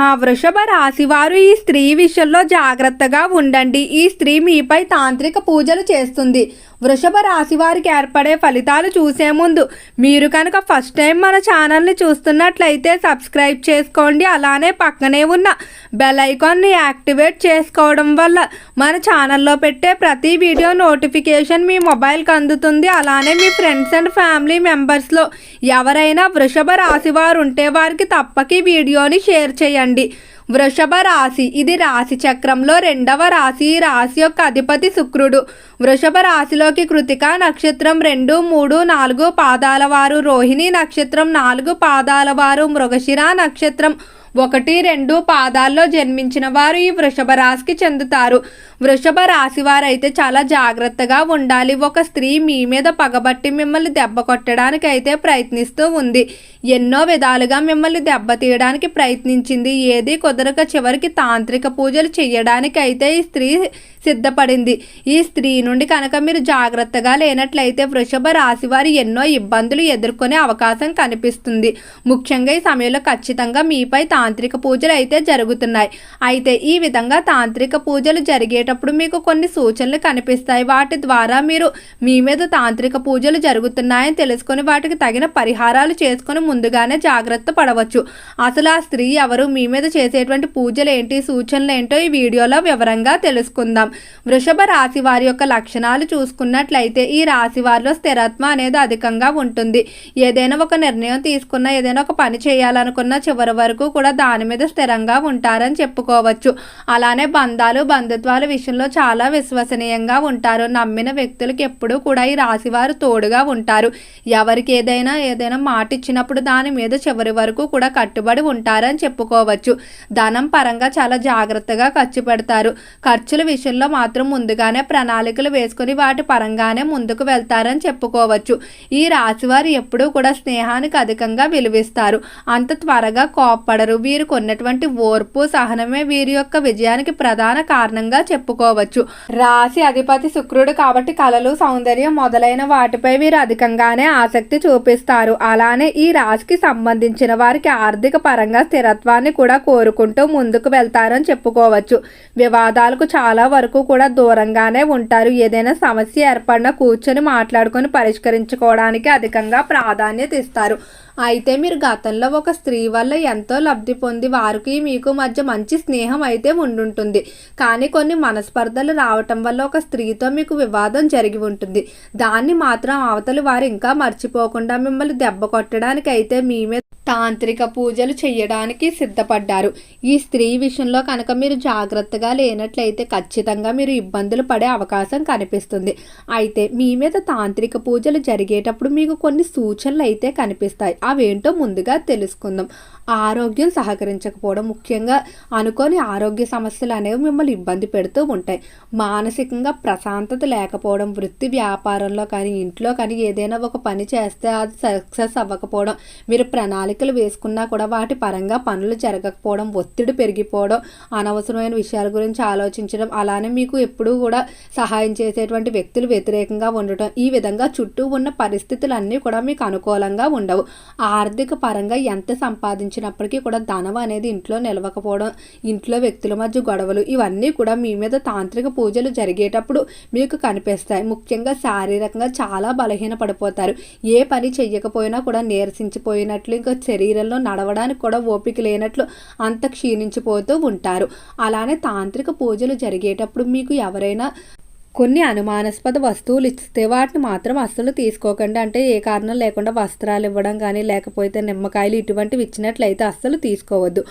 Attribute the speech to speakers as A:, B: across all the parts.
A: వృషభ రాశి వారు ఈ స్త్రీ విషయంలో జాగ్రత్తగా ఉండండి. ఈ స్త్రీ మీపై తాంత్రిక పూజలు చేస్తుంది. వృషభ రాశి వారికి ఏర్పడే ఫలితాలు చూసే ముందు మీరు కనుక ఫస్ట్ టైం మన ఛానల్ని చూస్తున్నట్లయితే సబ్స్క్రైబ్ చేసుకోండి. అలానే పక్కనే ఉన్న బెల్ ఐకాన్ని యాక్టివేట్ చేసుకోవడం వల్ల మన ఛానల్లో పెట్టే ప్రతి వీడియో నోటిఫికేషన్ మీ మొబైల్కి అందుతుంది. అలానే మీ ఫ్రెండ్స్ అండ్ ఫ్యామిలీ మెంబర్స్లో ఎవరైనా వృషభ రాశి వారు ఉంటే వారికి తప్పక ఈ వీడియోని షేర్ చేయండి. వృషభ రాశి. ఇది రాశి చక్రంలో రెండవ రాశి. ఈ రాశి యొక్క అధిపతి శుక్రుడు. వృషభ రాశిలోకి కృతిక నక్షత్రం రెండు మూడు నాలుగు పాదాల వారు. రోహిణి నక్షత్రం నాలుగు పాదాల వారు. మృగశిర నక్షత్రం ఒకటి రెండు పాదాల్లో జన్మించిన వారు ఈ వృషభ రాశికి చెందుతారు. వృషభ రాశి వారైతే చాలా జాగ్రత్తగా ఉండాలి. ఒక స్త్రీ మీ మీద పగబట్టి మిమ్మల్ని దెబ్బ కొట్టడానికి అయితే ప్రయత్నిస్తూ ఉంది. ఎన్నో విధాలుగా మిమ్మల్ని దెబ్బతీయడానికి ప్రయత్నించింది. ఏది కుదరక చివరికి తాంత్రిక పూజలు చేయడానికి అయితే ఈ స్త్రీ సిద్ధపడింది. ఈ స్త్రీ నుండి కనుక మీరు జాగ్రత్తగా లేనట్లయితే వృషభ రాశి వారు ఎన్నో ఇబ్బందులు ఎదుర్కొనే అవకాశం కనిపిస్తుంది. ముఖ్యంగా ఈ సమయంలో ఖచ్చితంగా మీపై తా తాంత్రిక పూజలు అయితే జరుగుతున్నాయి. అయితే ఈ విధంగా తాంత్రిక పూజలు జరిగేటప్పుడు మీకు కొన్ని సూచనలు కనిపిస్తాయి. వాటి ద్వారా మీరు మీ మీద తాంత్రిక పూజలు జరుగుతున్నాయని తెలుసుకొని వాటికి తగిన పరిహారాలు చేసుకొని ముందుగానే జాగ్రత్త పడవచ్చు. అసలు ఆ స్త్రీ ఎవరు? మీ మీద చేసేటువంటి పూజలు ఏంటి? సూచనలు ఏంటో ఈ వీడియోలో వివరంగా తెలుసుకుందాం. వృషభ రాశి వారి యొక్క లక్షణాలు చూసుకున్నట్లయితే ఈ రాశి వారిలో స్థిరత్వం అనేది అధికంగా ఉంటుంది. ఏదైనా ఒక నిర్ణయం తీసుకున్నా ఏదైనా ఒక పని చేయాలనుకున్నా చివరి వరకు కూడా దాని మీద స్థిరంగా ఉంటారని చెప్పుకోవచ్చు. అలానే బంధాలు బంధుత్వాల విషయంలో చాలా విశ్వసనీయంగా ఉంటారు. నమ్మిన వ్యక్తులకు ఎప్పుడూ కూడా ఈ రాశివారు తోడుగా ఉంటారు. ఎవరికి ఏదైనా ఏదైనా మాట ఇచ్చినప్పుడు దాని మీద చివరి వరకు కూడా కట్టుబడి ఉంటారని చెప్పుకోవచ్చు. ధనం పరంగా చాలా జాగ్రత్తగా ఖర్చు పెడతారు. ఖర్చుల విషయంలో మాత్రం ముందుగానే ప్రణాళికలు వేసుకుని వాటి పరంగానే ముందుకు వెళ్తారని చెప్పుకోవచ్చు. ఈ రాశి వారు ఎప్పుడూ కూడా స్నేహానికి అధికంగా విలువిస్తారు. అంత త్వరగా కోప్పడరు వీరు కొన్నటువంటి ఓర్పు సహనమే వీరి యొక్క విజయానికి ప్రధాన కారణంగా చెప్పుకోవచ్చు. రాశి అధిపతి శుక్రుడు కాబట్టి కళలు సౌందర్యం మొదలైన వాటిపై వీరు అధికంగానే ఆసక్తి చూపిస్తారు. అలానే ఈ రాశికి సంబంధించిన వారికి ఆర్థిక పరంగా స్థిరత్వాన్ని కూడా కోరుకుంటూ ముందుకు వెళ్తారని చెప్పుకోవచ్చు. వివాదాలకు చాలా వరకు కూడా దూరంగానే ఉంటారు. ఏదైనా సమస్య ఏర్పడినా కూర్చొని మాట్లాడుకొని పరిష్కరించుకోవడానికి అధికంగా ప్రాధాన్యత ఇస్తారు. అయితే మీరు గతంలో ఒక స్త్రీ వల్ల ఎంతో లబ్ధి పొంది వారికి మీకు మధ్య మంచి స్నేహం అయితే ఉండుంటుంది. కానీ కొన్ని మనస్పర్ధలు రావటం వల్ల ఒక స్త్రీతో మీకు వివాదం జరిగి ఉంటుంది. దాన్ని మాత్రం అవతలి వారు ఇంకా మర్చిపోకుండా మిమ్మల్ని దెబ్బ కొట్టడానికి అయితే మీ మీద తాంత్రిక పూజలు చేయడానికి సిద్ధపడ్డారు. ఈ స్త్రీ విషయంలో కనుక మీరు జాగ్రత్తగా లేనట్లయితే ఖచ్చితంగా మీరు ఇబ్బందులు పడే అవకాశం కనిపిస్తుంది. అయితే మీ మీద తాంత్రిక పూజలు జరిగేటప్పుడు మీకు కొన్ని సూచనలు అయితే కనిపిస్తాయి. అవేంటో ముందుగా తెలుసుకుందాం. ఆరోగ్యం సహకరించకపోవడం ముఖ్యంగా అనుకోని ఆరోగ్య సమస్యలు అనేవి మిమ్మల్ని ఇబ్బంది పెడుతూ ఉంటాయి. మానసికంగా ప్రశాంతత లేకపోవడం వృత్తి వ్యాపారంలో కానీ ఇంట్లో కానీ ఏదైనా ఒక పని చేస్తే అది సక్సెస్ అవ్వకపోవడం మీరు ప్రణాళికలు వేసుకున్నా కూడా వాటి పరంగా పనులు జరగకపోవడం ఒత్తిడి పెరిగిపోవడం అనవసరమైన విషయాల గురించి ఆలోచించడం అలానే మీకు ఎప్పుడూ కూడా సహాయం చేసేటువంటి వ్యక్తులు వ్యతిరేకంగా ఉండటం ఈ విధంగా చుట్టూ ఉన్న పరిస్థితులు అన్నీ కూడా మీకు అనుకూలంగా ఉండవు. ఆర్థిక పరంగా ఎంత సంపాదించినప్పటికీ కూడా ధనం అనేది ఇంట్లో నిలవకపోవడం ఇంట్లో వ్యక్తుల మధ్య గొడవలు ఇవన్నీ కూడా మీ మీద తాంత్రిక పూజలు జరిగేటప్పుడు మీకు కనిపిస్తాయి. ముఖ్యంగా శారీరకంగా చాలా బలహీన పడిపోతారు ఏ పని చెయ్యకపోయినా కూడా నీరసించిపోయినట్లు ఇంకా శరీరంలో నడవడానికి కూడా ఓపిక లేనట్లు అంత క్షీణించిపోతూ ఉంటారు. అలానే తాంత్రిక పూజలు జరిగేటప్పుడు మీకు ఎవరైనా కొన్ని అనుమానాస్పద వస్తువులు ఇస్తే వాటిని మాత్రం అస్సలు తీసుకోకండి. అంటే ఏ కారణం లేకుండా వస్త్రాలు ఇవ్వడం కానీ లేకపోతే నిమ్మకాయలు ఇటువంటివి ఇచ్చినట్లయితే అస్సలు తీసుకోవద్దు.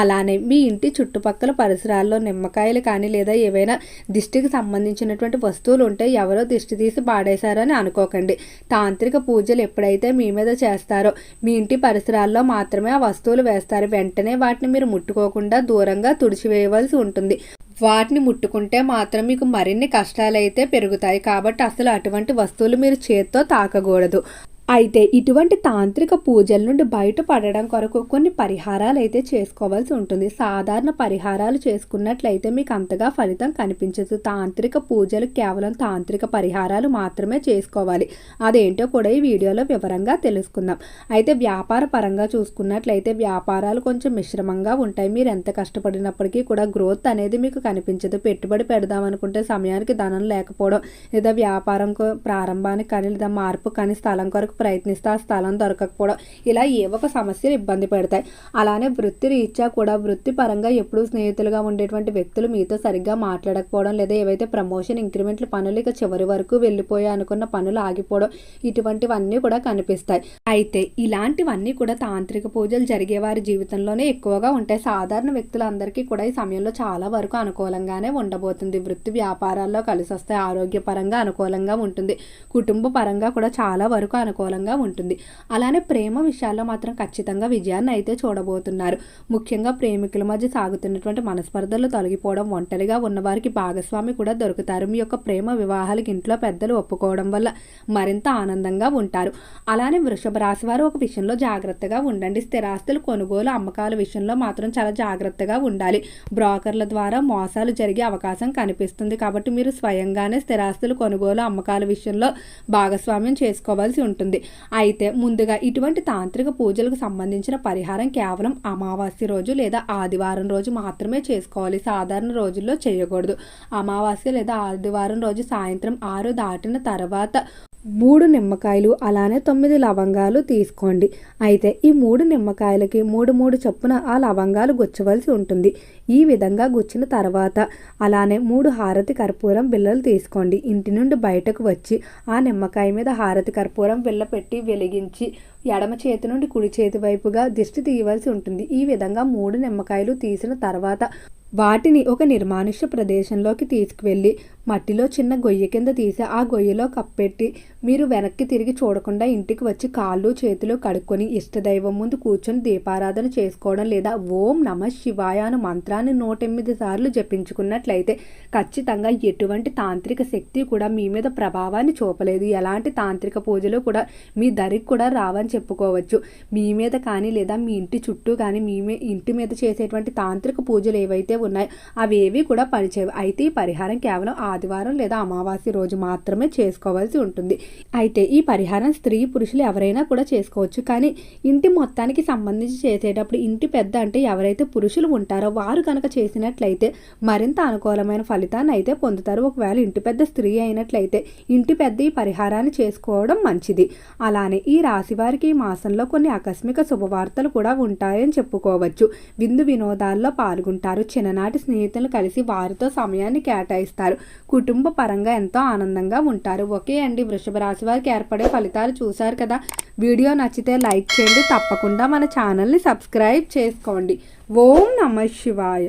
A: అలానే మీ ఇంటి చుట్టుపక్కల పరిసరాల్లో నిమ్మకాయలు కానీ లేదా ఏవైనా దిష్టికి సంబంధించినటువంటి వస్తువులు ఉంటే ఎవరో దిష్టి తీసి పాడేశారని అనుకోకండి. తాంత్రిక పూజలు ఎప్పుడైతే మీ మీద చేస్తారో మీ ఇంటి పరిసరాల్లో మాత్రమే ఆ వస్తువులు వేస్తారు. వెంటనే వాటిని మీరు ముట్టుకోకుండా దూరంగా తుడిచివేయవలసి ఉంటుంది. వాటిని ముట్టుకుంటే మాత్రం మీకు మరిన్ని కష్టాలైతే పెరుగుతాయి. కాబట్టి అసలు అటువంటి వస్తువులు మీరు చేత్తో తాకకూడదు. అయితే ఇటువంటి తాంత్రిక పూజల నుండి బయటపడడం కొరకు కొన్ని పరిహారాలు అయితే చేసుకోవాల్సి ఉంటుంది. సాధారణ పరిహారాలు చేసుకున్నట్లయితే మీకు అంతగా ఫలితం కనిపించదు. తాంత్రిక పూజలు కేవలం తాంత్రిక పరిహారాలు మాత్రమే చేసుకోవాలి. అదేంటో కూడా ఈ వీడియోలో వివరంగా తెలుసుకుందాం. అయితే వ్యాపార పరంగా చూసుకున్నట్లయితే వ్యాపారాలు కొంచెం మిశ్రమంగా ఉంటాయి. మీరు ఎంత కష్టపడినప్పటికీ కూడా గ్రోత్ అనేది మీకు కనిపించదు. పెట్టుబడి పెడదాం అనుకుంటే సమయానికి ధనం లేకపోవడం లేదా వ్యాపారం ప్రారంభానికి కానీ లేదా మార్పు కానీ స్థలం కొరకు ప్రయత్నిస్తే ఆ స్థలం దొరకకపోవడం. ఇలా ఏ ఒక సమస్యలు ఇబ్బంది పెడతాయి. అలానే వృత్తి రీత్యా కూడా వృత్తిపరంగా ఎప్పుడూ స్నేహితులుగా ఉండేటువంటి వ్యక్తులు మీతో సరిగ్గా మాట్లాడకపోవడం లేదా ఏవైతే ప్రమోషన్ ఇంక్రిమెంట్లు పనులు ఇక చివరి వరకు వెళ్ళిపోయా అనుకున్న పనులు ఆగిపోవడం ఇటువంటివన్నీ కూడా కనిపిస్తాయి. అయితే ఇలాంటివన్నీ కూడా తాంత్రిక పూజలు జరిగే వారి జీవితంలోనే ఎక్కువగా ఉంటాయి. సాధారణ వ్యక్తులందరికీ కూడా ఈ సమయంలో చాలా వరకు అనుకూలంగానే ఉండబోతుంది. వృత్తి వ్యాపారాల్లో కలిసి వస్తాయి ఆరోగ్యపరంగా అనుకూలంగా ఉంటుంది. కుటుంబ పరంగా కూడా చాలా వరకు అనుకూలంగా ఉంటుంది. అలానే ప్రేమ విషయాల్లో మాత్రం ఖచ్చితంగా విజయాన్ని అయితే చూడబోతున్నారు. ముఖ్యంగా ప్రేమికుల మధ్య సాగుతున్నటువంటి మనస్పర్ధలు తొలగిపోవడం ఒంటరిగా ఉన్నవారికి భాగస్వామి కూడా దొరుకుతారు. మీ యొక్క ప్రేమ వివాహాలకు ఇంట్లో పెద్దలు ఒప్పుకోవడం వల్ల మరింత ఆనందంగా ఉంటారు. అలానే వృషభ రాశి వారు ఒక విషయంలో జాగ్రత్తగా ఉండండి. స్థిరాస్తులు కొనుగోలు అమ్మకాల విషయంలో మాత్రం చాలా జాగ్రత్తగా ఉండాలి. బ్రోకర్ల ద్వారా మోసాలు జరిగే అవకాశం కనిపిస్తుంది కాబట్టి మీరు స్వయంగానే స్థిరాస్తులు కొనుగోలు అమ్మకాల విషయంలో భాగస్వామ్యం చేసుకోవాల్సి ఉంటుంది. అయితే ముందుగా ఇటువంటి తాంత్రిక పూజలకు సంబంధించిన పరిహారం కేవలం అమావాస్య రోజు లేదా ఆదివారం రోజు మాత్రమే చేసుకోవాలి. సాధారణ రోజుల్లో చేయకూడదు. అమావాస్య లేదా ఆదివారం రోజు సాయంత్రం ఆరు దాటిన తర్వాత మూడు నిమ్మకాయలు అలానే తొమ్మిది లవంగాలు తీసుకోండి. అయితే ఈ మూడు నిమ్మకాయలకి మూడు మూడు చొప్పున ఆ లవంగాలు గుచ్చవలసి ఉంటుంది. ఈ విధంగా గుచ్చిన తర్వాత అలానే మూడు హారతి కర్పూరం బిళ్ళలు తీసుకోండి. ఇంటి నుండి బయటకు వచ్చి ఆ నిమ్మకాయ మీద హారతి కర్పూరం బిళ్ళ పెట్టి వెలిగించి ఎడమ చేతి నుండి కుడి చేతి వైపుగా దిష్టి తీయవలసి ఉంటుంది. ఈ విధంగా మూడు నిమ్మకాయలు తీసిన తర్వాత వాటిని ఒక నిర్మానుష్య ప్రదేశంలోకి తీసుకువెళ్ళి మట్టిలో చిన్న గొయ్య కింద తీసి ఆ గొయ్యలో కప్పెట్టి మీరు వెనక్కి తిరిగి చూడకుండా ఇంటికి వచ్చి కాళ్ళు చేతులు కడుక్కొని ఇష్టదైవం ముందు కూర్చొని దీపారాధన చేసుకోవడం లేదా ఓం నమ శివాయ అను మంత్రాన్ని నూటెనిమిది సార్లు జపించుకున్నట్లయితే ఖచ్చితంగా ఎటువంటి తాంత్రిక శక్తి కూడా మీ మీద ప్రభావాన్ని చూపలేదు. ఎలాంటి తాంత్రిక పూజలు కూడా మీ దరికి కూడా రావని చెప్పుకోవచ్చు. మీ మీద కానీ లేదా మీ ఇంటి చుట్టూ కానీ మీ మీ- ఇంటి మీద చేసేటువంటి తాంత్రిక పూజలు ఏవైతే ఉన్నాయి. అవి ఏవి కూడా పనిచేయవు. అయితే ఈ పరిహారం కేవలం ఆదివారం లేదా అమావాస్య రోజు మాత్రమే చేసుకోవాల్సి ఉంటుంది. అయితే ఈ పరిహారం స్త్రీ పురుషులు ఎవరైనా కూడా చేసుకోవచ్చు. కానీ ఇంటి మొత్తానికి సంబంధించి చేసేటప్పుడు ఇంటి పెద్ద అంటే ఎవరైతే పురుషులు ఉంటారో వారు కనుక చేసినట్లయితే మరింత అనుకూలమైన ఫలితాన్ని అయితే పొందుతారు. ఒకవేళ ఇంటి పెద్ద స్త్రీ అయినట్లయితే ఇంటి పెద్ద ఈ పరిహారాన్ని చేసుకోవడం మంచిది. అలానే ఈ రాశి వారికి ఈ మాసంలో కొన్ని ఆకస్మిక శుభవార్తలు కూడా ఉంటాయని చెప్పుకోవచ్చు. విందు వినోదాల్లో పాల్గొంటారు. చిన్న చిన్ననాటి స్నేహితులు కలిసి వారితో సమయాన్ని కేటాయిస్తారు. కుటుంబ పరంగా ఎంతో ఆనందంగా ఉంటారు. ఓకే అండి. వృషభ రాశి వారికి ఏర్పడే ఫలితాలు చూశారు కదా? వీడియో నచ్చితే లైక్ చేయండి. తప్పకుండా మన ఛానల్ని సబ్స్క్రైబ్ చేసుకోండి. ఓం నమ శివాయ.